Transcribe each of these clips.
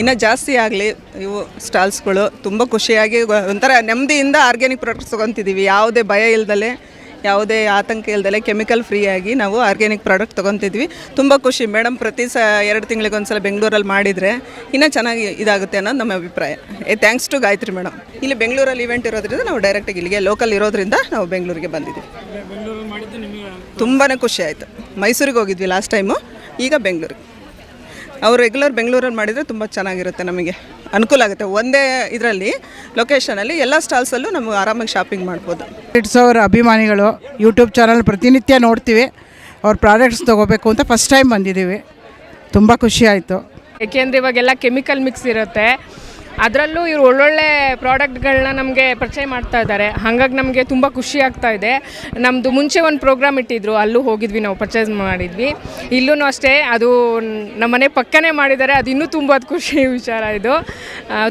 ಇನ್ನೂ ಜಾಸ್ತಿ ಆಗಲಿ ಇವು ಸ್ಟಾಲ್ಸ್ಗಳು ತುಂಬ ಖುಷಿಯಾಗಿ ಒಂಥರ ನೆಮ್ಮದಿಯಿಂದ ಆರ್ಗ್ಯಾನಿಕ್ ಪ್ರಾಡಕ್ಟ್ಸ್ ತೊಗೊತಿದ್ದೀವಿ ಯಾವುದೇ ಭಯ ಇಲ್ದಲೆ ಯಾವುದೇ ಆತಂಕ ಇಲ್ಲದಲೆ ಕೆಮಿಕಲ್ ಫ್ರೀಯಾಗಿ ನಾವು ಆರ್ಗ್ಯಾನಿಕ್ ಪ್ರಾಡಕ್ಟ್ ತೊಗೊತಿದ್ವಿ. ತುಂಬ ಖುಷಿ. ಮೇಡಮ್ ಪ್ರತಿ ಸ ಎರಡು ತಿಂಗಳಿಗೆ ಒಂದ್ಸಲ ಬೆಂಗಳೂರಲ್ಲಿ ಮಾಡಿದರೆ ಇನ್ನೂ ಚೆನ್ನಾಗಿ ಇದಾಗುತ್ತೆ ಅನ್ನೋದು ನಮ್ಮ ಅಭಿಪ್ರಾಯ. ಏ ಥ್ಯಾಂಕ್ಸ್ ಟು ಗಾಯತ್ರಿ ಮೇಡಮ್ ಇಲ್ಲಿ ಬೆಂಗಳೂರಲ್ಲಿ ಇವೆಂಟ್ ಇರೋದ್ರಿಂದ ನಾವು ಡೈರೆಕ್ಟಾಗಿ ಇಲ್ಲಿಗೆ ಲೋಕಲ್ ಇರೋದ್ರಿಂದ ನಾವು ಬೆಂಗಳೂರಿಗೆ ಬಂದಿದ್ದೀವಿ ಬೆಂಗಳೂರಲ್ಲಿ ಮಾಡಿದ್ದು ನಿಮಗೆ ತುಂಬಾ ಖುಷಿ ಆಯಿತು. ಮೈಸೂರಿಗೆ ಹೋಗಿದ್ವಿ ಲಾಸ್ಟ್ ಟೈಮು ಈಗ ಬೆಂಗಳೂರಿಗೆ. ಅವ್ರು ರೆಗ್ಯುಲರ್ ಬೆಂಗಳೂರಲ್ಲಿ ಮಾಡಿದರೆ ತುಂಬ ಚೆನ್ನಾಗಿರುತ್ತೆ ನಮಗೆ. ಅನುಕೂಲ ಆಗುತ್ತೆ. ಒಂದೇ ಇದರಲ್ಲಿ ಲೊಕೇಶನಲ್ಲಿ ಎಲ್ಲ ಸ್ಟಾಲ್ಸಲ್ಲೂ ನಮಗೆ ಆರಾಮಾಗಿ ಶಾಪಿಂಗ್ ಮಾಡ್ಬೋದು. ಇಟ್ಸ್ ಅವ್ರ ಅಭಿಮಾನಿಗಳು ಯೂಟ್ಯೂಬ್ ಚಾನಲ್ ಪ್ರತಿನಿತ್ಯ ನೋಡ್ತೀವಿ. ಅವ್ರ ಪ್ರಾಡಕ್ಟ್ಸ್ ತೊಗೋಬೇಕು ಅಂತ ಫಸ್ಟ್ ಟೈಮ್ ಬಂದಿದ್ದೀವಿ. ತುಂಬ ಖುಷಿ ಆಯಿತು. ಏಕೆಂದರೆ ಇವಾಗೆಲ್ಲ ಕೆಮಿಕಲ್ ಮಿಕ್ಸ್ ಇರುತ್ತೆ. ಅದರಲ್ಲೂ ಇವರು ಒಳ್ಳೊಳ್ಳೆ ಪ್ರಾಡಕ್ಟ್ಗಳನ್ನ ನಮಗೆ ಪರಿಚಯ ಮಾಡ್ತಾ ಇದ್ದಾರೆ. ಹಾಗಾಗಿ ನಮಗೆ ತುಂಬ ಖುಷಿ ಆಗ್ತಾ ಇದೆ. ನಮ್ಮದು ಮುಂಚೆ ಒಂದು ಪ್ರೋಗ್ರಾಮ್ ಇಟ್ಟಿದ್ರು ಅಲ್ಲೂ ಹೋಗಿದ್ವಿ ನಾವು ಪರ್ಚೇಸ್ ಮಾಡಿದ್ವಿ. ಇಲ್ಲೂ ಅಷ್ಟೇ ಅದು ನಮ್ಮ ಮನೆ ಪಕ್ಕನೇ ಮಾಡಿದ್ದಾರೆ ಅದು ಇನ್ನೂ ತುಂಬ ಖುಷಿ ವಿಚಾರ ಇದು.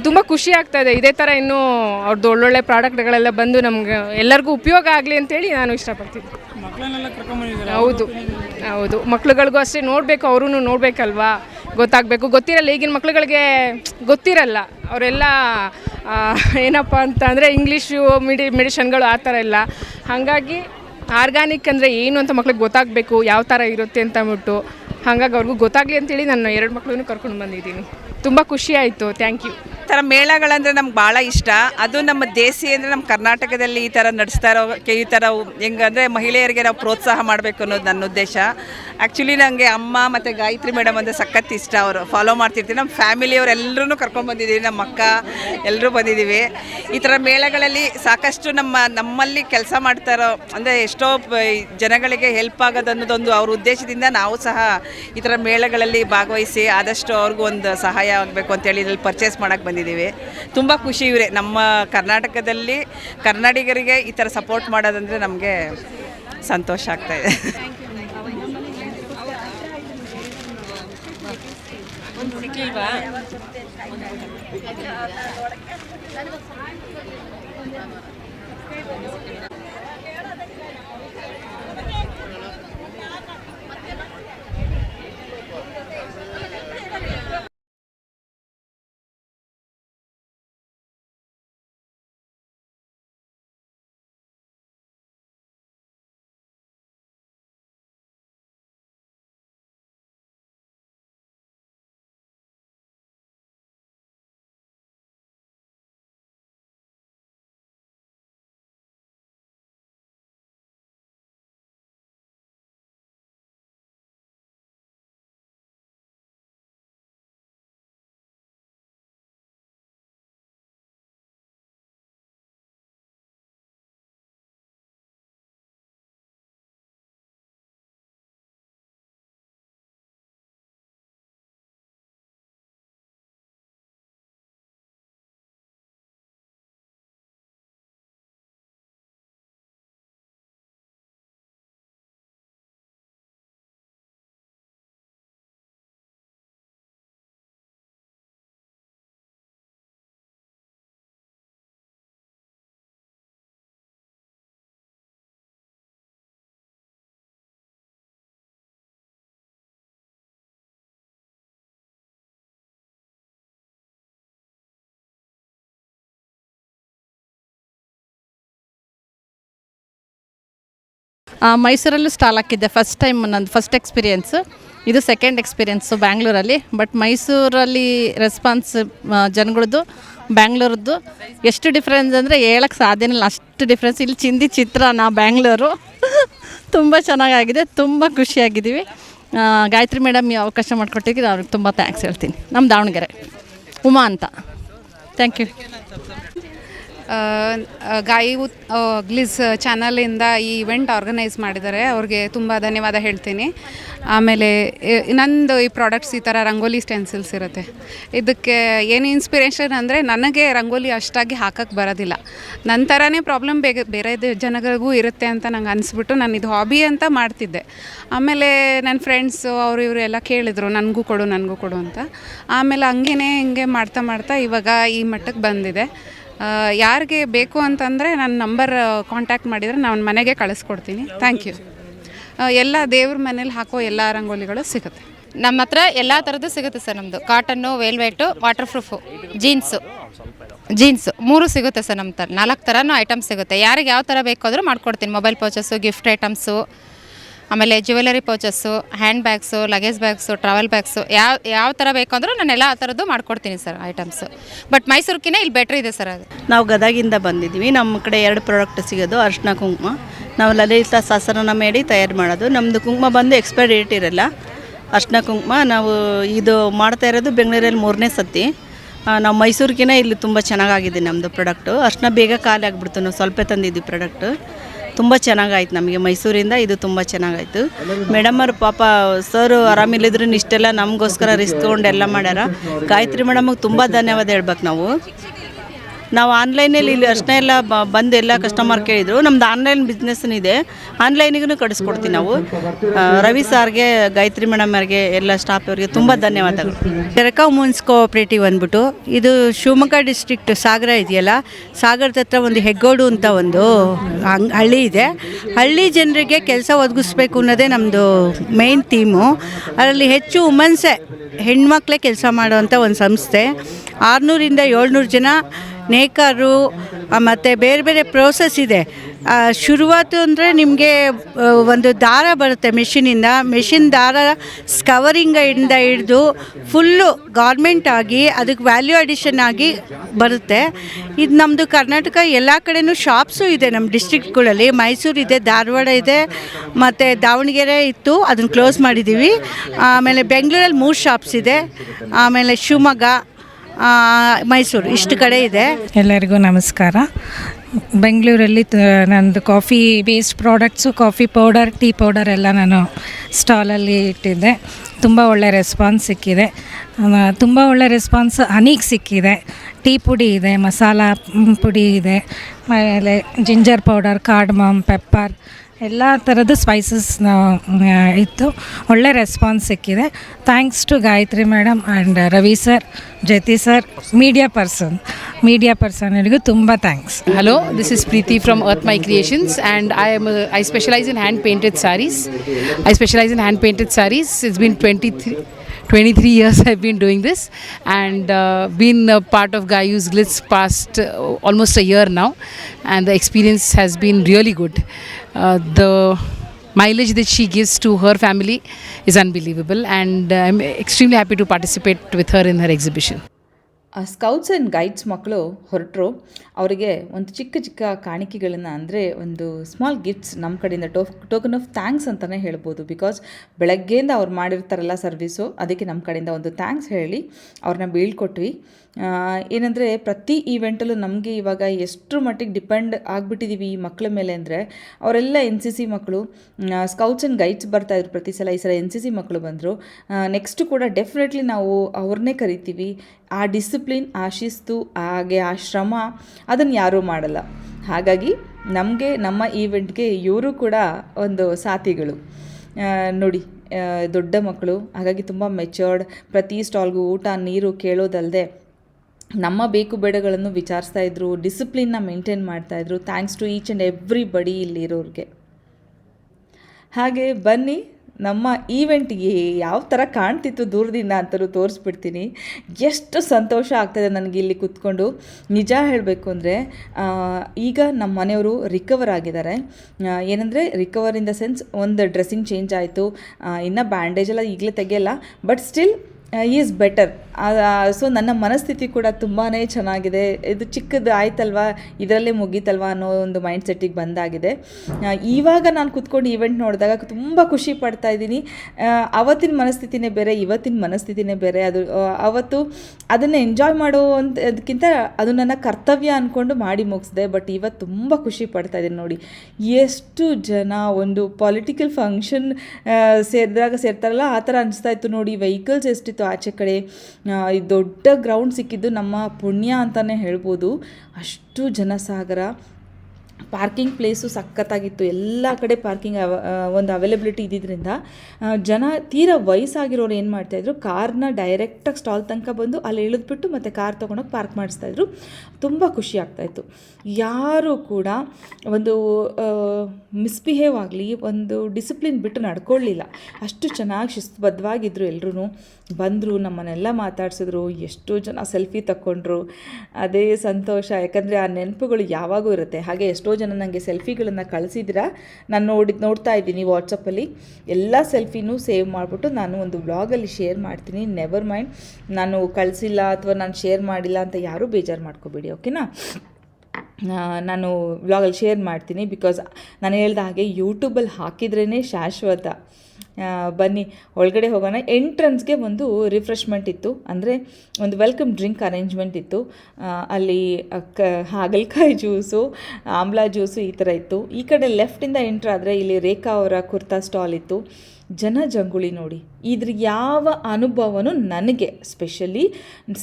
ತುಂಬ ಖುಷಿ ಆಗ್ತಾ ಇದೆ. ಇದೇ ಥರ ಇನ್ನೂ ಅವ್ರದ್ದು ಒಳ್ಳೊಳ್ಳೆ ಪ್ರಾಡಕ್ಟ್ಗಳೆಲ್ಲ ಬಂದು ನಮ್ಗೆ ಎಲ್ಲರಿಗೂ ಉಪಯೋಗ ಆಗಲಿ ಅಂತೇಳಿ ನಾನು ಇಷ್ಟಪಡ್ತೀನಿ. ಹೌದು. ಹೌದು. ಮಕ್ಳುಗಳಿಗೂ ಅಷ್ಟೇ ನೋಡಬೇಕು ಅವರು ನೋಡಬೇಕಲ್ವಾ? ಗೊತ್ತಾಗಬೇಕು. ಗೊತ್ತಿರಲ್ಲ ಈಗಿನ ಮಕ್ಳುಗಳಿಗೆ ಗೊತ್ತಿರಲ್ಲ. ಅವರೆಲ್ಲ ಏನಪ್ಪ ಅಂತ ಅಂದರೆ ಇಂಗ್ಲೀಷು ಮಿಡಿ ಮೆಡಿಷನ್ಗಳು ಆ ಥರ ಇಲ್ಲ. ಹಾಗಾಗಿ ಆರ್ಗಾನಿಕ್ ಅಂದರೆ ಏನು ಅಂತ ಮಕ್ಳಿಗೆ ಗೊತ್ತಾಗಬೇಕು, ಯಾವ ಥರ ಇರುತ್ತೆ ಅಂತ ಅಂದ್ಬಿಟ್ಟು. ಹಾಗಾಗಿ ಅವ್ರಿಗೂ ಗೊತ್ತಾಗಲಿ ಅಂತೇಳಿ ನಾನು ಎರಡು ಮಕ್ಕಳನ್ನು ಕರ್ಕೊಂಡು ಬಂದಿದ್ದೀನಿ. ತುಂಬ ಖುಷಿ ಆಯಿತು. ಥ್ಯಾಂಕ್ ಯು ಥರ ಮೇಳಗಳಂದರೆ ನಮ್ಗೆ ಭಾಳ ಇಷ್ಟ. ಅದು ನಮ್ಮ ದೇಸಿ ಅಂದರೆ ನಮ್ಮ ಕರ್ನಾಟಕದಲ್ಲಿ ಈ ಥರ ನಡೆಸ್ತಾ ಇರೋ ಈ ಥರ ಹೆಂಗಂದರೆ ಮಹಿಳೆಯರಿಗೆ ನಾವು ಪ್ರೋತ್ಸಾಹ ಮಾಡಬೇಕು ಅನ್ನೋದು ನನ್ನ ಉದ್ದೇಶ. ಆ್ಯಕ್ಚುಲಿ ನನಗೆ ಅಮ್ಮ ಮತ್ತು ಗಾಯತ್ರಿ ಮೇಡಮ್ ಅಂದರೆ ಸಖತ್ ಇಷ್ಟ. ಅವರು ಫಾಲೋ ಮಾಡ್ತಿರ್ತೀವಿ ನಮ್ಮ ಫ್ಯಾಮಿಲಿಯವರೆಲ್ಲರೂ ಕರ್ಕೊಂಡ್ಬಂದಿದ್ದೀವಿ ನಮ್ಮ ಅಕ್ಕ ಎಲ್ಲರೂ ಬಂದಿದ್ದೀವಿ ಈ ಥರ ಮೇಳಗಳಲ್ಲಿ ಸಾಕಷ್ಟು ನಮ್ಮ, ನಮ್ಮಲ್ಲಿ ಕೆಲಸ ಮಾಡ್ತಾ ಇರೋ, ಅಂದರೆ ಎಷ್ಟೋ ಜನಗಳಿಗೆ ಹೆಲ್ಪ್ ಆಗೋದು ಅನ್ನೋದೊಂದು ಅವ್ರ ಉದ್ದೇಶದಿಂದ ನಾವು ಸಹ ಈ ಥರ ಮೇಳಗಳಲ್ಲಿ ಭಾಗವಹಿಸಿ ಆದಷ್ಟು ಅವ್ರಿಗೂ ಒಂದು ಸಹಾಯ ಆಗಬೇಕು ಅಂತೇಳಿ ಇಲ್ಲಿ ಪರ್ಚೇಸ್ ಮಾಡೋಕ್ಕೆ ಬಂದಿದ್ದೀವಿ ತುಂಬ ಖುಷಿ ಇವರೇ. ನಮ್ಮ ಕರ್ನಾಟಕದಲ್ಲಿ ಕನ್ನಡಿಗರಿಗೆ ಈ ಥರ ಸಪೋರ್ಟ್ ಮಾಡೋದಂದರೆ ನಮಗೆ ಸಂತೋಷ ಆಗ್ತಾ ಇದೆ. ಮೈಸೂರಲ್ಲೂ ಸ್ಟಾಲ್ ಹಾಕಿದ್ದೆ. ಫಸ್ಟ್ ಟೈಮ್ ನಂದು ಫಸ್ಟ್ ಎಕ್ಸ್ಪೀರಿಯೆನ್ಸು ಇದು ಸೆಕೆಂಡ್ ಎಕ್ಸ್ಪೀರಿಯೆನ್ಸು ಬ್ಯಾಂಗ್ಳೂರಲ್ಲಿ ಬಟ್ ಮೈಸೂರಲ್ಲಿ ರೆಸ್ಪಾನ್ಸ್ ಜನಗಳದ್ದು ಬ್ಯಾಂಗ್ಳೂರದ್ದು ಎಷ್ಟು ಡಿಫ್ರೆನ್ಸ್ ಅಂದರೆ ಹೇಳಕ್ಕೆ ಸಾಧ್ಯನಿಲ್ಲ ಅಷ್ಟು ಡಿಫ್ರೆನ್ಸ್ ಇಲ್ಲಿ ಚಿಂದಿ ಚಿತ್ರಾನ್ನ ಬ್ಯಾಂಗ್ಳೂರು ತುಂಬ ಚೆನ್ನಾಗಾಗಿದೆ. ತುಂಬ ಖುಷಿಯಾಗಿದ್ದೀವಿ. ಗಾಯತ್ರಿ ಮೇಡಮ್ ಅವಕಾಶ ಮಾಡಿಕೊಟ್ಟಿಗೆ ಅವ್ರಿಗೆ ತುಂಬ ಥ್ಯಾಂಕ್ಸ್ ಹೇಳ್ತೀನಿ. ನಮ್ಮ ದಾವಣಗೆರೆ. ಉಮಾ ಅಂತ. ಥ್ಯಾಂಕ್ ಯು ಗಾಯಿ ಗ್ಲಿಸ್ ಚಾನಲಿಂದ ಈ ಇವೆಂಟ್ ಆರ್ಗನೈಸ್ ಮಾಡಿದ್ದಾರೆ. ಅವ್ರಿಗೆ ತುಂಬ ಧನ್ಯವಾದ ಹೇಳ್ತೀನಿ. ಆಮೇಲೆ ನಂದು ಈ ಪ್ರಾಡಕ್ಟ್ಸ್ ಈ ಥರ ರಂಗೋಲಿ ಸ್ಟೆನ್ಸಿಲ್ಸ್ ಇರುತ್ತೆ. ಇದಕ್ಕೆ ಏನು ಇನ್ಸ್ಪಿರೇಷನ್ ಅಂದರೆ ನನಗೆ ರಂಗೋಲಿ ಅಷ್ಟಾಗಿ ಹಾಕಕ್ಕೆ ಬರೋದಿಲ್ಲ. ನನ್ನ ಥರನೇ ಪ್ರಾಬ್ಲಮ್ ಬೇಗ, ಬೇರೆ ಜನಗಳಿಗೂ ಇರುತ್ತೆ ಅಂತ ನಂಗೆ ಅನಿಸ್ಬಿಟ್ಟು ನಾನು ಇದು ಹಾಬಿ ಅಂತ ಮಾಡ್ತಿದ್ದೆ. ಆಮೇಲೆ ನನ್ನ ಫ್ರೆಂಡ್ಸು ಅವರು ಇವರು ಎಲ್ಲ ಕೇಳಿದರು, ನನಗೂ ಕೊಡು ನನಗೂ ಕೊಡು ಅಂತ. ಆಮೇಲೆ ಹಂಗೇ ಹಿಂಗೆ ಮಾಡ್ತಾ ಮಾಡ್ತಾ ಇವಾಗ ಈ ಮಟ್ಟಕ್ಕೆ ಬಂದಿದೆ. ಯಾರಿಗೆ ಬೇಕು ಅಂತಂದರೆ ನನ್ನ ನಂಬರ್ ಕಾಂಟ್ಯಾಕ್ಟ್ ಮಾಡಿದರೆ ನಾನು ಮನೆಗೆ ಕಳಿಸ್ಕೊಡ್ತೀನಿ. ಥ್ಯಾಂಕ್ ಯು ಎಲ್ಲ ದೇವ್ರ ಮನೇಲಿ ಹಾಕೋ ಎಲ್ಲ ರಂಗೋಲಿಗಳು ಸಿಗುತ್ತೆ. ನಮ್ಮ ಹತ್ರ ಎಲ್ಲ ಥರದ್ದು ಸಿಗುತ್ತೆ ಸರ್ ನಮ್ಮದು cotton velvet water proof jeans jeans ಮೂರು ಸಿಗುತ್ತೆ ಸರ್ ನಮ್ಮ ಥರ ನಾಲ್ಕು ಥರನೂ ಐಟಮ್ಸ್ ಸಿಗುತ್ತೆ. ಯಾರಿಗೆ ಯಾವ ಥರ ಬೇಕಾದರೂ ಮಾಡ್ಕೊಡ್ತೀನಿ. ಮೊಬೈಲ್ ಪೌಚಸ್ಸು ಗಿಫ್ಟ್ ಐಟಮ್ಸು ಆಮೇಲೆ jewellery pouches hand bags luggage bags travel bags ಯಾವ ಯಾವ ಥರ ಬೇಕಂದ್ರೂ ನಾನು ಎಲ್ಲ ಆ ಥರದ್ದು ಮಾಡ್ಕೊಡ್ತೀನಿ ಸರ್ ಐಟಮ್ಸು ಬಟ್ ಮೈಸೂರ್ಕಿನ ಇಲ್ಲಿ ಬೆಟ್ರ್ ಇದೆ ಸರ್ ಅದು. ನಾವು ಗದಗಿಂದ ಬಂದಿದ್ದೀವಿ. ನಮ್ಮ ಕಡೆ ಎರಡು ಪ್ರಾಡಕ್ಟ್ ಸಿಗೋದು ಅರ್ಶಿನ ಕುಂಕುಮ. ನಾವು ಲಲಿತಾ ಸಹಸ್ರನ ಮೇಡಿ ತಯಾರು ಮಾಡೋದು. ನಮ್ಮದು ಕುಂಕುಮ ಬಂದು ಎಕ್ಸ್ಪೈರ್ ಡೇಟ್ ಇರಲ್ಲ. ಅರ್ಶಿನ ಕುಂಕುಮ ನಾವು ಇದು ಮಾಡ್ತಾ ಇರೋದು ಬೆಂಗಳೂರಲ್ಲಿ ಮೂರನೇ ಸತಿ. ನಾವು ಮೈಸೂರಿಗಿನ ಇಲ್ಲಿ ತುಂಬ ಚೆನ್ನಾಗಾಗಿದೆ ನಮ್ಮದು ಪ್ರಾಡಕ್ಟು ಅಷ್ಟನ್ನ ಬೇಗ ಖಾಲಿ ಆಗಿಬಿಡ್ತು. ನಾವು ಸ್ವಲ್ಪ ತಂದಿದ್ದೀವಿ ಪ್ರಾಡಕ್ಟು ತುಂಬ ಚೆನ್ನಾಗಾಯ್ತು ನಮಗೆ ಮೈಸೂರಿಂದ, ಇದು ತುಂಬ ಚೆನ್ನಾಗಾಯ್ತು. ಮೇಡಮ್ ಅವ್ರು ಪಾಪ ಸರ್ ಆರಾಮಿಲ್ಲದ್ರೂ ಇಷ್ಟೆಲ್ಲ ನಮಗೋಸ್ಕರ ರಿಸ್ಕ್ ತೊಗೊಂಡು ಎಲ್ಲ ಮಾಡ್ಯಾರ. ಗಾಯತ್ರಿ ಮೇಡಮ್ಗೆ ತುಂಬ ಧನ್ಯವಾದ ಹೇಳ್ಬೇಕು ನಾವು. ನಾವು ಆನ್ಲೈನಲ್ಲಿ ಇಲ್ಲಿ ಅಷ್ಟೇ ಎಲ್ಲ ಬಂದು ಎಲ್ಲ ಕಸ್ಟಮರ್ ಕೇಳಿದರು. ನಮ್ದು ಆನ್ಲೈನ್ ಬಿಸ್ನೆಸ್ನೂ ಇದೆ. ಆನ್ಲೈನಿಗೂ ಕಳಿಸ್ಕೊಡ್ತೀವಿ ನಾವು. ರವಿ ಸಾರ್ಗೆ, ಗಾಯತ್ರಿ ಮೇಡಮ್ ಅವ್ರಿಗೆ, ಎಲ್ಲ ಸ್ಟಾಫ್ ಅವರಿಗೆ ತುಂಬ ಧನ್ಯವಾದಗಳು. ಜರಕ ಮೂನ್ಸ್ ಕೋಆಪ್ರೇಟಿವ್ ಅಂದ್ಬಿಟ್ಟು, ಇದು ಶಿವಮೊಗ್ಗ ಡಿಸ್ಟ್ರಿಕ್ಟ್ ಸಾಗರ ಇದೆಯಲ್ಲ? ಸಾಗರದ ಹತ್ರ ಒಂದು ಹೆಗ್ಗೋಡು ಅಂತ ಒಂದು ಹಳ್ಳಿ ಇದೆ. ಹಳ್ಳಿ ಜನರಿಗೆ ಕೆಲಸ ಒದಗಿಸ್ಬೇಕು ಅನ್ನೋದೇ ನಮ್ಮದು ಮೇನ್ ಥೀಮು ಅದರಲ್ಲಿ ಹೆಚ್ಚು ವುಮೆನ್ಸೇ ಹೆಣ್ಮಕ್ಳೇ ಕೆಲಸ ಮಾಡುವಂಥ ಒಂದು ಸಂಸ್ಥೆ. ಆರುನೂರಿಂದ ಏಳ್ನೂರು ಜನ ನೇಕಾರರು ಮತ್ತು ಬೇರೆ ಬೇರೆ ಪ್ರೋಸೆಸ್ ಇದೆ. ಶುರುವಾತು ಅಂದರೆ ನಿಮಗೆ ಒಂದು ದಾರ ಬರುತ್ತೆ ಮೆಷಿನಿಂದ ಮೆಷಿನ್ ದಾರ ಸ್ಕವರಿಂಗಿಂದ ಹಿಡಿದು ಫುಲ್ಲು ಗಾರ್ಮೆಂಟ್ ಆಗಿ, ಅದಕ್ಕೆ ವ್ಯಾಲ್ಯೂ ಅಡಿಷನ್ ಆಗಿ ಬರುತ್ತೆ. ಇದು ನಮ್ಮದು ಕರ್ನಾಟಕ ಎಲ್ಲ ಕಡೆನೂ ಶಾಪ್ಸು ಇದೆ ನಮ್ಮ ಡಿಸ್ಟ್ರಿಕ್ಟ್ಗಳಲ್ಲಿ ಮೈಸೂರು ಇದೆ, ಧಾರವಾಡ ಇದೆ, ಮತ್ತು ದಾವಣಗೆರೆ ಇತ್ತು, ಅದನ್ನು ಕ್ಲೋಸ್ ಮಾಡಿದ್ದೀವಿ ಆಮೇಲೆ ಬೆಂಗಳೂರಲ್ಲಿ ಮೂರು ಶಾಪ್ಸ್ ಇದೆ. ಆಮೇಲೆ ಶಿವಮೊಗ್ಗ ಮೈಸೂರು, ಇಷ್ಟು ಕಡೆ ಇದೆ. ಎಲ್ಲರಿಗೂ ನಮಸ್ಕಾರ. ಬೆಂಗಳೂರಲ್ಲಿ ನಂದು coffee based products coffee powder tea powder ಎಲ್ಲ ನಾನು ಸ್ಟಾಲಲ್ಲಿ ಇಟ್ಟಿದ್ದೆ. ತುಂಬ ಒಳ್ಳೆ ರೆಸ್ಪಾನ್ಸ್ ಸಿಕ್ಕಿದೆ. ತುಂಬ ಒಳ್ಳೆ ರೆಸ್ಪಾನ್ಸ್ ಹನಿಗೆ ಸಿಕ್ಕಿದೆ. ಟೀ ಪುಡಿ ಇದೆ, ಮಸಾಲ ಪುಡಿ ಇದೆ, ಆಮೇಲೆ ಜಿಂಜರ್ ಪೌಡರ್ ಕಾರ್ಡ್ಮಮ್ ಪೆಪ್ಪರ್ ಎಲ್ಲ ಥರದ ಸ್ಪೈಸಸ್ ಇತ್ತು. ಒಳ್ಳೆ ರೆಸ್ಪಾನ್ಸ್ ಸಿಕ್ಕಿದೆ. Thanks to Gayathri madam and Ravi sir Jyothi sir media person media person ಅವರಿಗೂ ತುಂಬ thanks hello this is Preethi from earth my creations and I am I specialise in hand painted sarees I specialise in hand painted sarees it's been twenty three 23 years I've been doing this, and uh, been a part of Gayu's Glitz past uh, almost a year now, and the experience has been really good. Uh, the mileage that she gives to her family is unbelievable, and uh, I'm extremely happy to participate with her in her exhibition. Scouts and guides ಮಕ್ಕಳು ಹೊರಟರು. ಅವರಿಗೆ ಒಂದು ಚಿಕ್ಕ ಚಿಕ್ಕ ಕಾಣಿಕೆಗಳನ್ನು ಅಂದರೆ ಒಂದು small gifts ನಮ್ಮ ಕಡೆಯಿಂದ ಟೋ ಟೋಕನ್ ಆಫ್ ಥ್ಯಾಂಕ್ಸ್ ಅಂತಲೇ ಹೇಳ್ಬೋದು. ಬಿಕಾಸ್ ಬೆಳಗ್ಗೆಯಿಂದ ಅವ್ರು ಮಾಡಿರ್ತಾರಲ್ಲ ಸರ್ವಿಸು ಅದಕ್ಕೆ ನಮ್ಮ ಕಡೆಯಿಂದ ಒಂದು ಥ್ಯಾಂಕ್ಸ್ ಹೇಳಿ ಅವ್ರನ್ನ ಬೀಳ್ಕೊಟ್ವಿ. ಏನಂದರೆ ಪ್ರತಿ ಈವೆಂಟಲ್ಲೂ ನಮಗೆ ಇವಾಗ ಎಷ್ಟರ ಮಟ್ಟಿಗೆ ಡಿಪೆಂಡ್ ಆಗಿಬಿಟ್ಟಿದ್ದೀವಿ ಈ ಮಕ್ಕಳ ಮೇಲೆ ಅಂದರೆ ಅವರೆಲ್ಲ ಎನ್ ಸಿ ಸಿ ಮಕ್ಕಳು ಸ್ಕೌಟ್ಸ್ ಆ್ಯಂಡ್ ಗೈಡ್ಸ್ ಬರ್ತಾಯಿದ್ರು ಪ್ರತಿ ಸಲ ಈ ಸಲ ಎನ್ ಸಿ ಸಿ ಮಕ್ಕಳು ಬಂದರು. ನೆಕ್ಸ್ಟು ಕೂಡ ಡೆಫಿನೆಟ್ಲಿ ನಾವು ಅವ್ರನ್ನೇ ಕರಿತೀವಿ. ಆ ಡಿಸಿಪ್ಲಿನ್ ಆ ಶಿಸ್ತು, ಹಾಗೆ ಆ ಶ್ರಮ ಅದನ್ನು ಯಾರೂ ಮಾಡಲ್ಲ. ಹಾಗಾಗಿ ನಮಗೆ ನಮ್ಮ ಈವೆಂಟ್ಗೆ ಇವರು ಕೂಡ ಒಂದು ಸಾಥಿಗಳು. ನೋಡಿ ದೊಡ್ಡ ಮಕ್ಕಳು ಹಾಗಾಗಿ ತುಂಬ ಮೆಚರ್ಡ್ ಪ್ರತಿ ಸ್ಟಾಲ್ಗೂ ಊಟ, ನೀರು ಕೇಳೋದಲ್ಲದೆ ನಮ್ಮ ಬೇಕು ಬೇಡಗಳನ್ನು ವಿಚಾರಿಸ್ತಾ ಇದ್ರು ಡಿಸಿಪ್ಲಿನ್ನ ಮೇಂಟೈನ್ ಮಾಡ್ತಾಯಿದ್ರು thanks to each and everybody ಇಲ್ಲಿರೋರಿಗೆ ಹಾಗೆ ಬನ್ನಿ, ನಮ್ಮ ಈವೆಂಟ್ಗೆ ಯಾವ ಥರ ಕಾಣ್ತಿತ್ತು ದೂರದಿಂದ ಅಂತಲೂ ತೋರಿಸ್ಬಿಡ್ತೀನಿ. ಎಷ್ಟು ಸಂತೋಷ ಆಗ್ತಾಯಿದೆ ನನಗೆ ಇಲ್ಲಿ ಕೂತ್ಕೊಂಡು. ನಿಜ ಹೇಳಬೇಕು ಅಂದರೆ ಈಗ ನಮ್ಮ ಮನೆಯವರು ರಿಕವರ್ ಆಗಿದ್ದಾರೆ. ಏನಂದರೆ ರಿಕವರ್ ಇನ್ ದ ಸೆನ್ಸ್ ಒಂದು ಡ್ರೆಸ್ಸಿಂಗ್ ಚೇಂಜ್ ಆಯಿತು. ಇನ್ನು ಬ್ಯಾಂಡೇಜ್ ಎಲ್ಲ ಈಗಲೇ ತೆಗೆಯಲ್ಲ but still is better so ನನ್ನ ಮನಸ್ಥಿತಿ ಕೂಡ ತುಂಬಾ ಚೆನ್ನಾಗಿದೆ. ಇದು ಚಿಕ್ಕದು ಆಯ್ತಲ್ವಾ? ಇದರಲ್ಲೇ ಮುಗೀತಲ್ವಾ ಅನ್ನೋ ಒಂದು ಮೈಂಡ್ ಸೆಟ್ಟಿಗೆ ಬಂದಾಗಿದೆ. ಇವಾಗ ನಾನು ಕುತ್ಕೊಂಡು ಈವೆಂಟ್ ನೋಡಿದಾಗ ತುಂಬ ಖುಷಿ ಪಡ್ತಾ ಇದ್ದೀನಿ. ಅವತ್ತಿನ ಮನಸ್ಥಿತಿನೇ ಬೇರೆ, ಇವತ್ತಿನ ಮನಸ್ಥಿತಿನೇ ಬೇರೆ. ಅದು ಅವತ್ತು ಅದನ್ನು ಎಂಜಾಯ್ ಮಾಡೋ ಅದು ನನ್ನ ಕರ್ತವ್ಯ ಅಂದ್ಕೊಂಡು ಮಾಡಿ ಮುಗಿಸಿದೆ. ಬಟ್ ಇವತ್ತು ತುಂಬ ಖುಷಿ ಪಡ್ತಾ ಇದ್ದೀನಿ ನೋಡಿ. ಎಷ್ಟು ಜನ ಒಂದು ಪೊಲಿಟಿಕಲ್ ಫಂಕ್ಷನ್ ಸೇರಿದಾಗ ಸೇರ್ತಾರಲ್ಲ, ಆ ಥರ ಅನಿಸ್ತಾ ಇತ್ತು ನೋಡಿ. ವೆಹಿಕಲ್ಸ್ ಎಷ್ಟಿತ್ತು ಆಚೆ ಕಡೆ. ದೊಡ್ಡ ಗ್ರೌಂಡ್ ಸಿಕ್ಕಿದ್ದು ನಮ್ಮ ಪುಣ್ಯ ಅಂತಲೇ ಹೇಳ್ಬೋದು. ಅಷ್ಟು ಜನಸಾಗರ ಪಾರ್ಕಿಂಗ್ ಪ್ಲೇಸು ಸಖತ್ತಾಗಿತ್ತು. ಎಲ್ಲ ಕಡೆ ಪಾರ್ಕಿಂಗ್ ಅವ ಒಂದು ಅವೈಲಬಿಲಿಟಿ ಇದ್ದಿದ್ದರಿಂದ ಜನ ತೀರಾ ವಯಸ್ಸಾಗಿರೋರು ಏನು ಮಾಡ್ತಾಯಿದ್ರು ಕಾರ್ನ ಡೈರೆಕ್ಟಾಗಿ ಸ್ಟಾಲ್ ತನಕ ಬಂದು ಅಲ್ಲಿ ಇಳಿದ್ಬಿಟ್ಟು ಮತ್ತು ಕಾರ್ ತೊಗೊಂಡೋಗಿ ಪಾರ್ಕ್ ಮಾಡಿಸ್ತಾಯಿದ್ರು ತುಂಬ ಖುಷಿ ಆಗ್ತಾಯಿತ್ತು ಯಾರೂ ಕೂಡ ಒಂದು ಮಿಸ್ಬಿಹೇವ್ ಆಗಲಿ, ಒಂದು ಡಿಸಿಪ್ಲಿನ್ ಬಿಟ್ಟು ನಡ್ಕೊಳ್ಳಿಲ್ಲ ಅಷ್ಟು ಚೆನ್ನಾಗಿ ಶಿಸ್ತುಬದ್ಧವಾಗಿದ್ದರು ಎಲ್ಲರೂ ಬಂದರು, ನಮ್ಮನ್ನೆಲ್ಲ ಮಾತಾಡಿಸಿದ್ರು, ಎಷ್ಟೋ ಜನ ಸೆಲ್ಫಿ ತಕ್ಕೊಂಡ್ರು. ಅದೇ ಸಂತೋಷ. ಯಾಕಂದರೆ ಆ ನೆನಪುಗಳು ಯಾವಾಗೂ ಇರುತ್ತೆ. ಹಾಗೆ ಎಷ್ಟೋ ಜನ ನನಗೆ ಸೆಲ್ಫಿಗಳನ್ನು ಕಳಿಸಿದ್ದೀರಾ? ನಾನು ನೋಡಿ, ನೋಡ್ತಾ ಇದ್ದೀನಿ ವಾಟ್ಸಪ್ಪಲ್ಲಿ. ಎಲ್ಲ ಸೆಲ್ಫಿನೂ ಸೇವ್ ಮಾಡಿಬಿಟ್ಟು ನಾನು ಒಂದು ವ್ಲಾಗಲ್ಲಿ ಶೇರ್ ಮಾಡ್ತೀನಿ. ನೆವರ್ ಮೈಂಡ್ ನಾನು ಕಳಿಸಿಲ್ಲ ಅಥವಾ ನಾನು ಶೇರ್ ಮಾಡಿಲ್ಲ ಅಂತ ಯಾರೂ ಬೇಜಾರು ಮಾಡ್ಕೋಬೇಡಿ, ಓಕೆನಾ? ನಾನು ವ್ಲಾಗಲ್ಲಿ ಶೇರ್ ಮಾಡ್ತೀನಿ ಬಿಕಾಸ್ ನಾನು ಹೇಳ್ದ ಹಾಗೆ ಯೂಟ್ಯೂಬಲ್ಲಿ ಹಾಕಿದ್ರೇ ಶಾಶ್ವತ. ಬನ್ನಿ, ಒಳಗಡೆ ಹೋಗೋಣ. ಎಂಟ್ರೆನ್ಸ್ಗೆ ಒಂದು ರಿಫ್ರೆಶ್ಮೆಂಟ್ ಇತ್ತು. ಅಂದರೆ ಒಂದು ವೆಲ್ಕಮ್ ಡ್ರಿಂಕ್ ಅರೇಂಜ್ಮೆಂಟ್ ಇತ್ತು. ಅಲ್ಲಿ ಕ, ಹಾಗಲಕಾಯಿ ಜ್ಯೂಸು ಆಮ್ಲಾ ಜ್ಯೂಸು ಈ ಥರ ಇತ್ತು. ಈ ಕಡೆ ಲೆಫ್ಟಿಂದ ಎಂಟ್ರ್ ಆದರೆ ಇಲ್ಲಿ ರೇಖಾ ಅವರ ಕುರ್ತಾ ಸ್ಟಾಲ್ ಇತ್ತು. ಜನ ಜಂಗುಳಿ ನೋಡಿ. ಇದ್ರ ಯಾವ ಅನುಭವನೂ ನನಗೆ ಸ್ಪೆಷಲಿ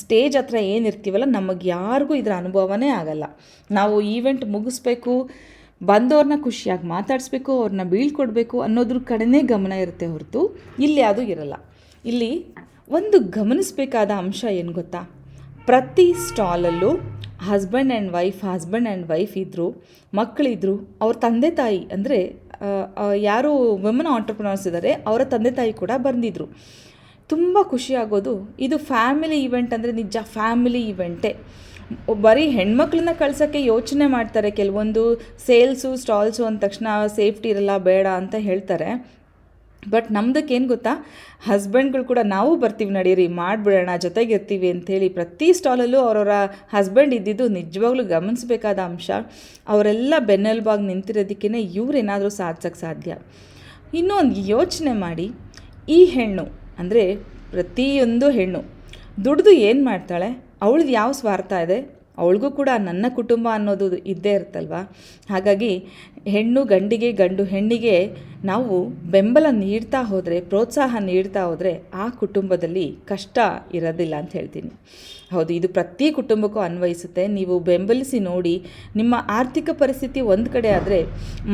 ಸ್ಟೇಜ್ ಹತ್ರ ಏನಿರ್ತೀವಲ್ಲ ನಮಗೆ ಯಾರಿಗೂ ಇದರ ಅನುಭವನೇ ಆಗಲ್ಲ. ನಾವು ಈವೆಂಟ್ ಮುಗಿಸ್ಬೇಕು. ಬಂದವ್ರನ್ನ ಖುಷಿಯಾಗಿ ಮಾತಾಡಿಸ್ಬೇಕು, ಅವ್ರನ್ನ ಬೀಳ್ಕೊಡ್ಬೇಕು ಅನ್ನೋದ್ರ ಕಡೆನೇ ಗಮನ ಇರುತ್ತೆ ಹೊರತು ಇಲ್ಲಿ ಅದು ಇರಲ್ಲ. ಇಲ್ಲಿ ಒಂದು ಗಮನಿಸಬೇಕಾದ ಅಂಶ ಏನು ಗೊತ್ತಾ? ಪ್ರತಿ ಸ್ಟಾಲಲ್ಲೂ husband and wife husband and wife ಇದ್ದರು ಮಕ್ಕಳಿದ್ರು ಅವ್ರ ತಂದೆ ತಾಯಿ ಅಂದರೆ ಯಾರು ವುಮನ್ ಆಂಟ್ರಪ್ರನರ್ಸ್ ಇದ್ದಾರೆ ಅವರ ತಂದೆ ತಾಯಿ ಕೂಡ ಬಂದಿದ್ದರು ತುಂಬ ಖುಷಿಯಾಗೋದು ಇದು ಫ್ಯಾಮಿಲಿ ಇವೆಂಟ್ ಅಂದರೆ ನಿಜ ಫ್ಯಾಮಿಲಿ ಇವೆಂಟೇ ಬರೀ ಹೆಣ್ಮಕ್ಳನ್ನ ಕಳ್ಸೋಕ್ಕೆ ಯೋಚನೆ ಮಾಡ್ತಾರೆ. ಕೆಲವೊಂದು ಸೇಲ್ಸು, ಸ್ಟಾಲ್ಸು ಅಂದ ತಕ್ಷಣ ಸೇಫ್ಟಿ ಇರಲ್ಲ, ಬೇಡ ಅಂತ ಹೇಳ್ತಾರೆ. ಬಟ್ ನಮ್ದಕ್ಕೇನು ಗೊತ್ತಾ? ಹಸ್ಬೆಂಡ್ಗಳು ಕೂಡ ನಾವು ಬರ್ತೀವಿ ನಡೀರಿ, ಮಾಡಿಬಿಡೋಣ ಜೊತೆಗಿರ್ತೀವಿ ಅಂಥೇಳಿ ಪ್ರತಿ ಸ್ಟಾಲಲ್ಲೂ ಅವರವರ ಹಸ್ಬೆಂಡ್ ಇದ್ದಿದ್ದು ನಿಜವಾಗ್ಲೂ ಗಮನಿಸಬೇಕಾದ ಅಂಶ. ಅವರೆಲ್ಲ ಬೆನ್ನೆಲುಬಾಗಿ ನಿಂತಿರೋದಕ್ಕೇ ಇವ್ರೇನಾದರೂ ಸಾಧಿಸೋಕ್ಕೆ ಸಾಧ್ಯ. ಇನ್ನೂ ಒಂದು ಯೋಚನೆ ಮಾಡಿ, ಈ ಹೆಣ್ಣು ಅಂದರೆ ಪ್ರತಿಯೊಂದು ಹೆಣ್ಣು ದುಡ್ದು ಏನು ಮಾಡ್ತಾಳೆ? ಅವಳದು ಯಾವ ಸ್ವಾರ್ಥ ಇದೆ? ಅವಳಿಗೂ ಕೂಡ ನನ್ನ ಕುಟುಂಬ ಅನ್ನೋದು ಇದ್ದೇ ಇರುತ್ತಲ್ವ? ಹಾಗಾಗಿ ಹೆಣ್ಣು ಗಂಡಿಗೆ ಗಂಡು ಹೆಣ್ಣಿಗೆ ನಾವು ಬೆಂಬಲ ನೀಡ್ತಾ ಹೋದರೆ, ಪ್ರೋತ್ಸಾಹ ನೀಡ್ತಾ ಹೋದರೆ ಆ ಕುಟುಂಬದಲ್ಲಿ ಕಷ್ಟ ಇರೋದಿಲ್ಲ ಅಂತ ಹೇಳ್ತೀನಿ. ಹೌದು, ಇದು ಪ್ರತಿ ಕುಟುಂಬಕ್ಕೂ ಅನ್ವಯಿಸುತ್ತೆ. ನೀವು ಬೆಂಬಲಿಸಿ ನೋಡಿ, ನಿಮ್ಮ ಆರ್ಥಿಕ ಪರಿಸ್ಥಿತಿ ಒಂದು ಕಡೆ ಆದರೆ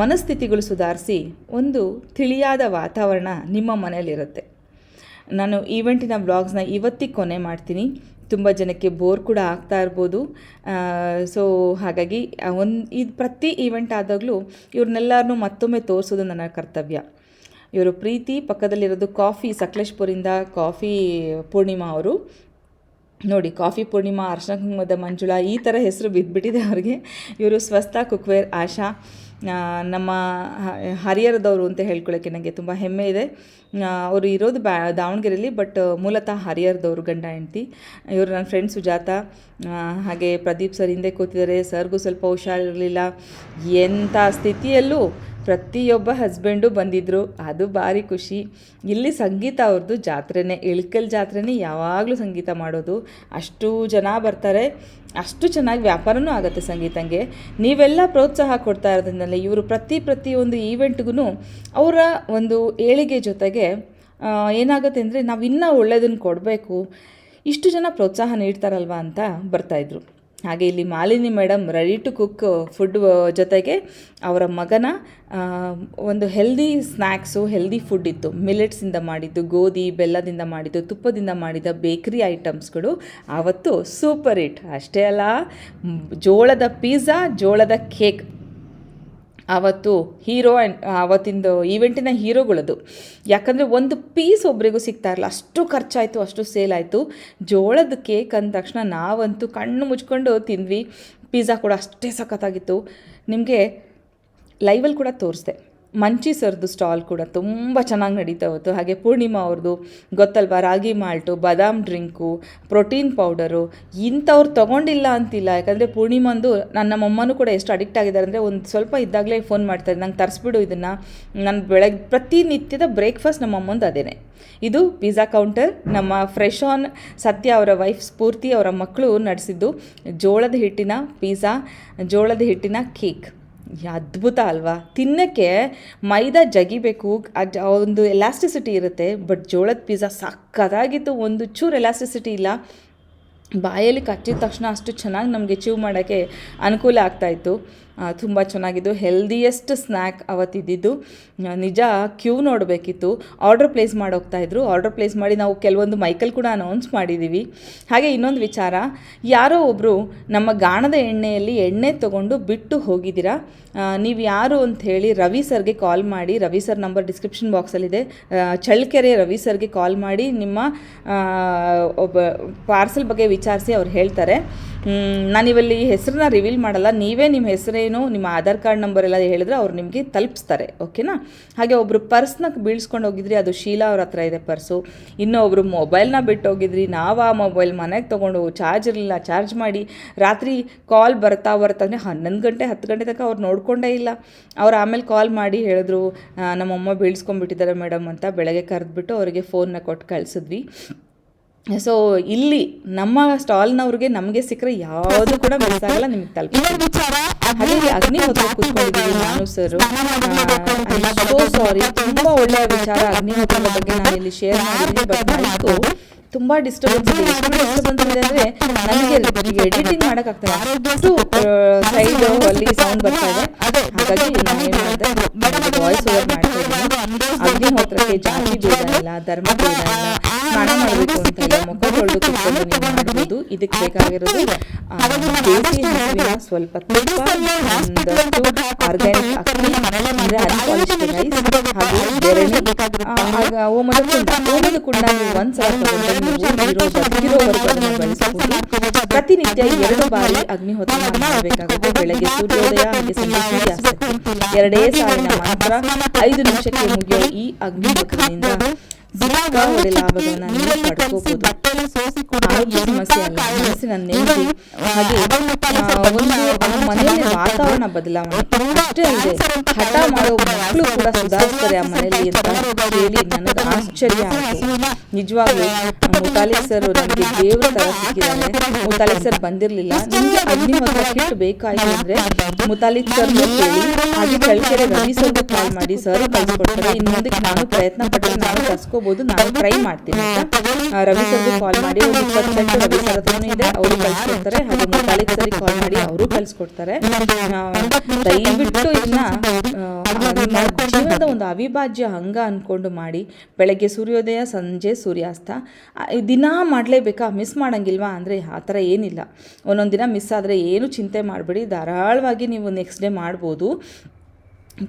ಮನಸ್ಥಿತಿಗಳು ಸುಧಾರಿಸಿ ಒಂದು ತಿಳಿಯಾದ ವಾತಾವರಣ ನಿಮ್ಮ ಮನೆಯಲ್ಲಿರುತ್ತೆ. ನಾನು ಈವೆಂಟಿನ ವ್ಲಾಗ್ಸ್ನ ಇವತ್ತಿಗೆ ಕೊನೆ ಮಾಡ್ತೀನಿ. ತುಂಬ ಜನಕ್ಕೆ ಬೋರ್ ಕೂಡ ಆಗ್ತಾ ಇರ್ಬೋದು. ಸೊ ಹಾಗಾಗಿ ಒಂದು ಇದು ಪ್ರತಿ ಈವೆಂಟ್ ಆದಾಗಲೂ ಇವ್ರನ್ನೆಲ್ಲರನ್ನೂ ಮತ್ತೊಮ್ಮೆ ತೋರಿಸೋದು ನನ್ನ ಕರ್ತವ್ಯ. ಇವರು ಪ್ರೀತಿ, ಪಕ್ಕದಲ್ಲಿರೋದು ಕಾಫಿ, ಸಕಲೇಶ್ಪುರಿಂದ ಕಾಫಿ ಪೂರ್ಣಿಮಾ ಅವರು. ನೋಡಿ, ಕಾಫಿ ಪೂರ್ಣಿಮಾ ಅರ್ಶನ ಕುಂಕುಮದ ಮಂಜುಳಾ, ಈ ಥರ ಹೆಸರು ಬಿದ್ದುಬಿಟ್ಟಿದೆ ಅವ್ರಿಗೆ. ಇವರು ಸ್ವಸ್ಥ ಕುಕ್ವೇರ್ ಆಶಾ. ನಮ್ಮ ಹರಿಹರದವರು ಅಂತ ಹೇಳ್ಕೊಳ್ಳೋಕ್ಕೆ ನನಗೆ ತುಂಬ ಹೆಮ್ಮೆ ಇದೆ. ಅವರು ಇರೋದು ಬ್ಯಾ ದಾವಣಗೆರೆಯಲ್ಲಿ ಬಟ್ ಮೂಲತಃ ಹರಿಹರದವರು ಗಂಡ ಹೆಂಡತಿ. ಇವರು ನನ್ನ ಫ್ರೆಂಡ್ ಸುಜಾತ ಹಾಗೆ ಪ್ರದೀಪ್ ಸರ್ ಹಿಂದೆ ಕೂತಿದ್ದಾರೆ. ಸರ್ಗೂ ಸ್ವಲ್ಪ ಹುಷಾರಿರಲಿಲ್ಲ. ಎಂಥ ಸ್ಥಿತಿಯಲ್ಲೂ ಪ್ರತಿಯೊಬ್ಬ ಹಸ್ಬೆಂಡು ಬಂದಿದ್ದರು ಅದು ಭಾರಿ ಖುಷಿ. ಇಲ್ಲಿ ಸಂಗೀತ ಅವ್ರದ್ದು ಜಾತ್ರೆನೇ. ಇಳ್ಕಲ್ ಜಾತ್ರೆನೇ ಯಾವಾಗಲೂ ಸಂಗೀತ ಮಾಡೋದು. ಅಷ್ಟು ಜನ ಬರ್ತಾರೆ. ಅಷ್ಟು ಚೆನ್ನಾಗಿ ವ್ಯಾಪಾರನೂ ಆಗುತ್ತೆ ಸಂಗೀತಂಗೆ. ನೀವೆಲ್ಲ ಪ್ರೋತ್ಸಾಹ ಕೊಡ್ತಾ ಇರೋದ್ರಿಂದಲೇ ಇವರು ಪ್ರತಿ ಪ್ರತಿಯೊಂದು ಈವೆಂಟ್ಗೂ ಅವರ ಒಂದು ಏಳಿಗೆ ಜೊತೆಗೆ ಏನಾಗುತ್ತೆ ಅಂದರೆ ನಾವು ಇನ್ನೂ ಒಳ್ಳೆಯದನ್ನು ಕೊಡಬೇಕು. ಇಷ್ಟು ಜನ ಪ್ರೋತ್ಸಾಹ ನೀಡ್ತಾರಲ್ವ ಅಂತ ಬರ್ತಾಯಿದ್ರು ಹಾಗೆ ಇಲ್ಲಿ Malini madam ready to cook food ಜೊತೆಗೆ ಅವರ ಮಗನ ಒಂದು ಹೆಲ್ದಿ ಸ್ನ್ಯಾಕ್ಸು ಹೆಲ್ದಿ ಫುಡ್ ಇತ್ತು. ಮಿಲೆಟ್ಸಿಂದ ಮಾಡಿದ್ದು, ಗೋಧಿ, ಬೆಲ್ಲದಿಂದ ಮಾಡಿದ್ದು, ತುಪ್ಪದಿಂದ ಮಾಡಿದ ಬೇಕ್ರಿ ಐಟಮ್ಸ್ಗಳು ಆವತ್ತು ಸೂಪರ್ ಇಟ್ ಅಷ್ಟೇ ಅಲ್ಲ, ಜೋಳದ ಪಿಜ್ಜಾ ಜೋಳದ ಕೇಕ್ ಆವತ್ತು ಹೀರೋ ಆ್ಯಂಡ್ ಆವತ್ತಿಂದು ಈವೆಂಟಿನ ಹೀರೋಗಳದು. ಯಾಕಂದರೆ ಒಂದು ಪೀಸ್ ಒಬ್ರಿಗೂ ಸಿಗ್ತಾ ಇರಲಿಲ್ಲ. ಅಷ್ಟು ಖರ್ಚಾಯಿತು, ಅಷ್ಟು ಸೇಲ್ ಆಯಿತು. ಜೋಳದ ಕೇಕ್ ಅಂದ ತಕ್ಷಣ ನಾವಂತೂ ಕಣ್ಣು ಮುಚ್ಕೊಂಡು ತಿಂದ್ವಿ. ಪಿಜ್ಜಾ ಕೂಡ ಅಷ್ಟೇ ಸಖತ್ತಾಗಿತ್ತು. ನಿಮಗೆ ಲೈವಲ್ಲಿ ಕೂಡ ತೋರಿಸ್ದೆ. ಮಂಚಿ ಸರ್ದು ಸ್ಟಾಲ್ ಕೂಡ ತುಂಬ ಚೆನ್ನಾಗಿ ನಡೀತಾ ಹೋಯ್ತು. ಹಾಗೆ ಪೂರ್ಣಿಮಾ ಅವ್ರದ್ದು ಗೊತ್ತಲ್ವ? ರಾಗಿ ಮಾಲ್ಟು, ಬಾದಾಮ್ ಡ್ರಿಂಕು, ಪ್ರೋಟೀನ್ ಪೌಡರು, ಇಂಥವ್ರು ತೊಗೊಂಡಿಲ್ಲ ಅಂತಿಲ್ಲ. ಯಾಕಂದರೆ ಪೂರ್ಣಿಮಂದು ನನ್ನ ಮೊಮ್ಮನೂ ಕೂಡ ಎಷ್ಟು ಅಡಿಕ್ಟ್ ಆಗಿದ್ದಾರೆ ಅಂದರೆ ಒಂದು ಸ್ವಲ್ಪ ಇದ್ದಾಗಲೇ ಫೋನ್ ಮಾಡ್ತಾರೆ. ನಂಗೆ ತರಿಸ್ಬಿಡು ಇದನ್ನು. ನಾನು ಬೆಳಗ್ಗೆ ಪ್ರತಿನಿತ್ಯದ ಬ್ರೇಕ್ಫಾಸ್ಟ್ ನಮ್ಮ ಅಮ್ಮಂದು ಅದೇನೆ. ಇದು ಪಿಜ್ಜಾ ಕೌಂಟರ್. ನಮ್ಮ ಫ್ರೆಶ್ ಆನ್ ಸತ್ಯ ಅವರ ವೈಫ್ ಸ್ಫೂರ್ತಿ ಅವರ ಮಕ್ಕಳು ನಡೆಸಿದ್ದು ಜೋಳದ ಹಿಟ್ಟಿನ ಪಿಜ್ಜಾ, ಜೋಳದ ಹಿಟ್ಟಿನ ಕೇಕ್. ಅದ್ಭುತ ಅಲ್ವಾ? ತಿನ್ನೋಕ್ಕೆ ಮೈದಾ ಜಗಿಬೇಕು ಒಂದು ಎಲಾಸ್ಟಿಸಿಟಿ ಇರುತ್ತೆ ಬಟ್ ಜೋಳದ ಪಿಜ್ಜಾ ಸಕ್ಕತ್ತಾಗಿತ್ತು ಒಂದು ಚೂರು ಎಲಾಸ್ಟಿಸಿಟಿ ಇಲ್ಲ. ಬಾಯಲ್ಲಿ ಕಚ್ಚಿದ ತಕ್ಷಣ ಅಷ್ಟು ಚೆನ್ನಾಗಿ ನಮಗೆ ಚೀವ್ ಮಾಡೋಕ್ಕೆ ಅನುಕೂಲ ಆಗ್ತಾಯಿತ್ತು ತುಂಬ ಚೆನ್ನಾಗಿದ್ದು, ಹೆಲ್ದಿಯೆಸ್ಟ್ ಸ್ನ್ಯಾಕ್ ಅವತ್ತಿದ್ದಿದ್ದು. ನಿಜ, ಕ್ಯೂ ನೋಡಬೇಕಿತ್ತು. ಆರ್ಡರ್ ಪ್ಲೇಸ್ ಮಾಡಿ ಹೋಗ್ತಾ ಇದ್ರು. ಆರ್ಡರ್ ಪ್ಲೇಸ್ ಮಾಡಿ ನಾವು ಕೆಲವೊಂದು ಮೈಕಲ್ ಕೂಡ ಅನೌನ್ಸ್ ಮಾಡಿದ್ದೀವಿ ಹಾಗೆ ಇನ್ನೊಂದು ವಿಚಾರ, ಯಾರೋ ಒಬ್ಬರು ನಮ್ಮ ಗಾಣದ ಎಣ್ಣೆಯಲ್ಲಿ ಎಣ್ಣೆ ತೊಗೊಂಡು ಬಿಟ್ಟು ಹೋಗಿದ್ದೀರಾ? ನೀವು ಯಾರು ಅಂತ ಹೇಳಿ ರವಿ ಸರ್ಗೆ ಕಾಲ್ ಮಾಡಿ, ರವಿ ಸರ್ ನಂಬರ್ ಡಿಸ್ಕ್ರಿಪ್ಷನ್ ಬಾಕ್ಸಲ್ಲಿದೆ ಚಳ್ಳಕೆರೆ ರವಿ ಸರ್ಗೆ ಕಾಲ್ ಮಾಡಿ ನಿಮ್ಮ ಒಬ್ಬ ಪಾರ್ಸೆಲ್ ಬಗ್ಗೆ ವಿಚಾರಿಸಿ ಅವ್ರು ಹೇಳ್ತಾರೆ. ನಾನಿವಲ್ಲಿ ಹೆಸರನ್ನ ರಿವೀಲ್ ಮಾಡಲ್ಲ. ನೀವೇ ನಿಮ್ಮ ಹೆಸರೇನು, ನಿಮ್ಮ ಆಧಾರ್ ಕಾರ್ಡ್ ನಂಬರ್ ಎಲ್ಲ ಹೇಳಿದ್ರೆ ಅವ್ರು ನಿಮಗೆ ತಲುಪಿಸ್ತಾರೆ ಓಕೆನಾ ಹಾಗೆ ಒಬ್ಬರು ಪರ್ಸ್ನ ಬೀಳ್ಸ್ಕೊಂಡು ಹೋಗಿದ್ರಿ, ಅದು ಶೀಲಾ ಅವ್ರ ಹತ್ರ ಇದೆ ಪರ್ಸು ಇನ್ನೂ ಒಬ್ಬರು ಮೊಬೈಲ್ನ ಬಿಟ್ಟು ಹೋಗಿದ್ರಿ, ನಾವು ಆ ಮೊಬೈಲ್ ಮನೆಗೆ ತೊಗೊಂಡು ಚಾರ್ಜ್ ಇರಲಿಲ್ಲ ಚಾರ್ಜ್ ಮಾಡಿ ರಾತ್ರಿ ಕಾಲ್ ಬರ್ತಾ ಬರ್ತಾ, ಅಂದರೆ ಹನ್ನೊಂದು ಗಂಟೆ, ಹತ್ತು ಗಂಟೆ ತನಕ ಅವ್ರು ನೋಡ್ಕೊಂಡೇ ಇಲ್ಲ. ಅವ್ರು ಆಮೇಲೆ ಕಾಲ್ ಮಾಡಿ ಹೇಳಿದ್ರು ನಮ್ಮಮ್ಮ ಬೀಳ್ಸ್ಕೊಂಡ್ಬಿಟ್ಟಿದ್ದಾರೆ ಮೇಡಮ್ ಅಂತ ಬೆಳಗ್ಗೆ ಕರೆದ್ಬಿಟ್ಟು ಅವರಿಗೆ ಫೋನ್ನ ಕೊಟ್ಟು ಕಳಿಸಿದ್ವಿ. ಸೊ ಇಲ್ಲಿ ನಮ್ಮ ಸ್ಟಾಲ್ನವ್ರಿಗೆ ನಮಗೆ ಸಿಕ್ಕರೆ ಯಾವುದು ಕೂಡ ಮಿಸ್ ಆಗಲ್ಲ ನಿಮಗೆ ತಲುಪಿಸ್ತೀವಿ ಹಾಗೆ ಅಗ್ನಿ ಅಗ್ನಿಹೋತ್ರ ಕೂತ್ಕೊಂಡಿದ್ದೀವಿ ನಾನು ಸರ್ ಸೋ ಸಾರಿ ತುಂಬ ಒಳ್ಳೆಯ ವಿಚಾರ ಅಗ್ನಿಹೋತ್ರದ ಬಗ್ಗೆ ನಾನು ಇಲ್ಲಿ ಶೇರ್ ಮಾಡಿದ್ದೀನಿ ಬಟ್ ನೈಟು ತುಂಬ ಡಿಸ್ಟರ್ಬೆನ್ಸ್ ಇದೆ. ಎಷ್ಟು ಡಿಸ್ಟರ್ಬೆನ್ಸ್ ಇದೆ ಅಂದರೆ ನನಗೆ ಎಡಿಟಿಂಗ್ ಮಾಡೋಕ್ಕಾಗ್ತದೆ ಅಷ್ಟು ಸೈಡ್ ಅಲ್ಲಿ ಸೌಂಡ್ ಬರ್ತಾ ಇದೆ. ಹಾಗಾಗಿ ನಾನು ಏನು ಮಾಡಿದೆ? ವಾಯ್ಸ್ ಓವರ್ ಮಾಡ್ತಾ ಇದ್ದೀನಿ. ಅಗ್ನಿಹೋತ್ರಕ್ಕೆ ಜಾತಿ ಭೇದ ಇಲ್ಲ ಧರ್ಮ ಭೇದ ಇಲ್ಲ ಸ್ನಾನ ಮಾಡಬೇಕು ಅಂತ ಇಲ್ಲ ಮುಖ ತೊಳೆದು ಕುತ್ಕೊಂಡು ನೀವು ಮಾಡ್ಬೋದು. ಇದಕ್ಕೆ ಬೇಕಾಗಿರೋದು ದೇಸಿ ಹಸುವಿನ ಸ್ವಲ್ಪ ತುಪ್ಪ ಒಂದಷ್ಟು ಆರ್ಗ್ಯಾನಿಕ್ ಅಕ್ಕಿ, ಅಂದರೆ ಆಗ ಕುಂಡ ಓಮದ ಕುಂಡ ನೀವು ಪ್ರತಿನಿತ್ಯ ಎರಡು ಬಾರಿ ಅಗ್ನಿಹೋತ್ರ ಮಾಡಬೇಕಾಗುತ್ತೆ. ಬೆಳಗ್ಗೆ ಸೂರ್ಯೋದಯ, ಹಾಗೆ ಸಂಜೆ ಎರಡೇ ಮಾತ್ರ ಐದು ನಿಮಿಷಕ್ಕೆ ಈ ಅಗ್ನಿಹೋತ್ರದಿಂದ ಸಿಕ್ಕಾಪಟ್ಟೆ ಲಾಭಗಳನ್ನ ನೀವು ಪಡ್ಕೋಬಹುದು ಆರೋಗ್ಯ ಸಮಸ್ಯೆ ಅಲ್ಲ. ಮನಸ್ಸಿನ ನೆಮ್ಮದಿ ಹಾಗೆ ಆ, ಒಂದು ಆ ಮನೆಯಲ್ಲಿ ವಾತಾವರಣ ಬದಲಾವಣೆ. ಅಷ್ಟೇ ಇದೆ ಹಠ ಮಾಡೋ ಮಕ್ಕಳು ಕೂಡ ಸುಧಾರಿಸ್ತಾರೆ ಆ ಮನೆಯಲ್ಲಿ ಅಂತ ಹೇಳಿ ನನಗೆ ಆಶ್ಚರ್ಯ ಆಯಿತು. ನಿಜವಾಗ್ಲೂ ಮುತಾಲಿಕ್ ಸರ್ ನನಗೆ ದೇವ್ರ ತರ ಸಿಕ್ಕಿದ್ದಾರೆ ಮುತಾಲಿಕ್ ಸರ್ ಬಂದಿರಲಿಲ್ಲ. ನಿಮಗೆ ಕಿಟ್ ಬೇಕಾಯಿತು ಅಂದ್ರೆ ಮುತಾಲಿಕ್ ಸರ್ ಕೇಳಿ ಹಾಗೆ ರವಿ ಸರ್ಗೂ ಕಾಲ್ ಮಾಡಿ ಸರ್ ಕಳ್ಸಿಕೊಡ್ತಾರೆ. ಇನ್ನು ಮುಂದಕ್ಕೆ ನಾನು ಪ್ರಯತ್ನ ಪಟ್ಟರೆ ನಾನು ಕಸ್ಕೋಬೋದು ನಾನು ಟ್ರೈ ಮಾಡ್ತೀನಿ ರವಿ ಸರ್ಗೆ ಕಾಲ್ ಮಾಡಿ, ಒಂದು ಇಪ್ಪತ್ತು ಸೆಟ್ ರವಿ ಸರ್ ಇದೆ, ಅವರು ಕಳಿಸ್ಕೊಡ್ತಾರೆ, ಹಾಗೆ ಮುತಾಲಿಕ್ ಸರಿಗೆ ಕಾಲ್ ಮಾಡಿ ಅವರು ಕಳಿಸ್ಕೊಡ್ತಾರೆ. ದಯವಿಟ್ಟು ಇದನ್ನ ನಿಮ್ಮ ಜೀವನದ ಒಂದು ಅವಿಭಾಜ್ಯ ಅಂಗ ಅಂದ್ಕೊಂಡು ಮಾಡಿ. ಬೆಳಗ್ಗೆ ಸೂರ್ಯೋದಯ, ಸಂಜೆ ಸೂರ್ಯಾಸ್ತ. ದಿನ ಮಾಡಲೇಬೇಕಾ? ಮಿಸ್ ಮಾಡಂಗಿಲ್ವಾ? ಅಂದರೆ ಆ ಥರ ಏನಿಲ್ಲ. ಒಂದೊಂದು ದಿನ ಮಿಸ್ ಆದರೆ ಏನು ಚಿಂತೆ ಮಾಡಬೇಡಿ. ಧಾರಾಳವಾಗಿ ನೀವು ನೆಕ್ಸ್ಟ್ ಡೇ ಮಾಡ್ಬೋದು.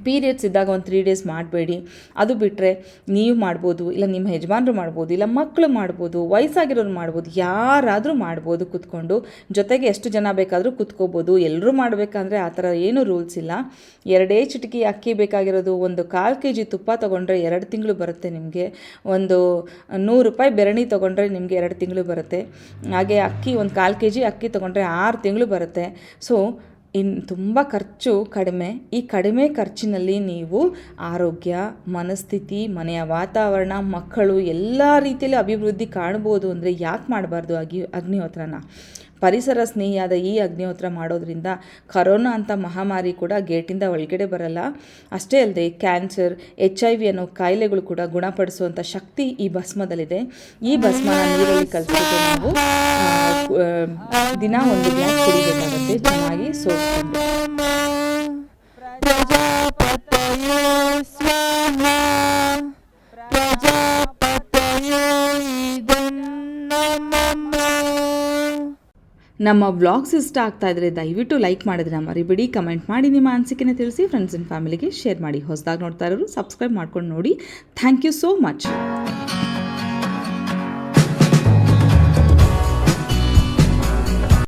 ಪೀರಿಯಡ್ಸ್ ಇದ್ದಾಗ ಒಂದು ತ್ರೀ ಡೇಸ್ ಮಾಡಬೇಡಿ. ಅದು ಬಿಟ್ಟರೆ ನೀವು ಮಾಡ್ಬೋದು, ಇಲ್ಲ ನಿಮ್ಮ ಯಜಮಾನರು ಮಾಡ್ಬೋದು, ಇಲ್ಲ ಮಕ್ಕಳು ಮಾಡ್ಬೋದು, ವಯಸ್ಸಾಗಿರೋರು ಮಾಡ್ಬೋದು, ಯಾರಾದರೂ ಮಾಡ್ಬೋದು ಕುತ್ಕೊಂಡು. ಜೊತೆಗೆ ಎಷ್ಟು ಜನ ಬೇಕಾದರೂ ಕುತ್ಕೋಬೋದು. ಎಲ್ಲರೂ ಮಾಡಬೇಕಂದ್ರೆ ಆ ಥರ ಏನೂ ರೂಲ್ಸ್ ಇಲ್ಲ. ಎರಡೇ ಚಿಟಕಿ ಅಕ್ಕಿ ಬೇಕಾಗಿರೋದು ಒಂದು ಕಾಲು ಕೆ ಜಿ ತುಪ್ಪ ತೊಗೊಂಡ್ರೆ ಎರಡು ತಿಂಗಳು ಬರುತ್ತೆ ನಿಮಗೆ. ಒಂದು ನೂರು ರೂಪಾಯಿ ಬೆರಣಿ ತೊಗೊಂಡ್ರೆ ನಿಮಗೆ ಎರಡು ತಿಂಗಳು ಬರುತ್ತೆ. ಹಾಗೆ ಅಕ್ಕಿ, ಒಂದು ಕಾಲು ಕೆ ಜಿ ಅಕ್ಕಿ ತೊಗೊಂಡ್ರೆ ಆರು ತಿಂಗಳು ಬರುತ್ತೆ. ಸೊ ಇನ್ನು ತುಂಬ ಖರ್ಚು ಕಡಿಮೆ. ಈ ಕಡಿಮೆ ಖರ್ಚಿನಲ್ಲಿ ನೀವು ಆರೋಗ್ಯ, ಮನಸ್ಥಿತಿ, ಮನೆಯ ವಾತಾವರಣ, ಮಕ್ಕಳು ಎಲ್ಲ ರೀತಿಯಲ್ಲಿ ಅಭಿವೃದ್ಧಿ ಕಾಣ್ಬೋದು ಅಂದರೆ ಯಾಕೆ ಮಾಡಬಾರ್ದು ಅಗಿ, ಅಗ್ನಿಹೋತ್ರನ? ಪರಿಸರ ಸ್ನೇಹಿಯಾದ ಈ ಅಗ್ನಿಹೋತ್ರ ಮಾಡೋದ್ರಿಂದ ಕರೋನಾ ಅಂತ ಮಹಾಮಾರಿ ಕೂಡ ಗೇಟಿಂದ ಒಳಗಡೆ ಬರಲ್ಲ. ಅಷ್ಟೇ ಅಲ್ಲದೆ ಕ್ಯಾನ್ಸರ್, ಎಚ್ ಐ ವಿ ಅನ್ನೋ ಕಾಯಿಲೆಗಳು ಕೂಡ ಗುಣಪಡಿಸುವಂಥ ಶಕ್ತಿ ಈ ಭಸ್ಮದಲ್ಲಿದೆ. ಈ ಭಸ್ಮ ನೀರಲ್ಲಿ ಕಲಿಸಿದ್ರೆ ನಾವು ದಿನ ಒಂದು ಗ್ಲಾಸ್ ಕುಡಿಬೇಕಾಗುತ್ತೆ. ಚೆನ್ನಾಗಿ ಸೋಸ್ಕೊಂಡು ನಮ್ಮ ವ್ಲಾಗ್ಸ್ ಇಷ್ಟ ಆಗ್ತಾ ಇದ್ರೆ ದಯವಿಟ್ಟು ಲೈಕ್ ಮಾಡೋದನ್ನ ಮರಿಬೇಡಿ, ಕಮೆಂಟ್ ಮಾಡಿ, ನಿಮ್ಮ ಅನಿಸಿಕೆನ ತಿಳಿಸಿ ಫ್ರೆಂಡ್ಸ್ ಆ್ಯಂಡ್ ಫ್ಯಾಮಿಲಿಗೆ ಶೇರ್ ಮಾಡಿ. ಹೊಸದಾಗಿ ನೋಡ್ತಾ ಇರೋರು ಸಬ್ಸ್ಕ್ರೈಬ್ ಮಾಡ್ಕೊಂಡು ನೋಡಿ. Thank you so much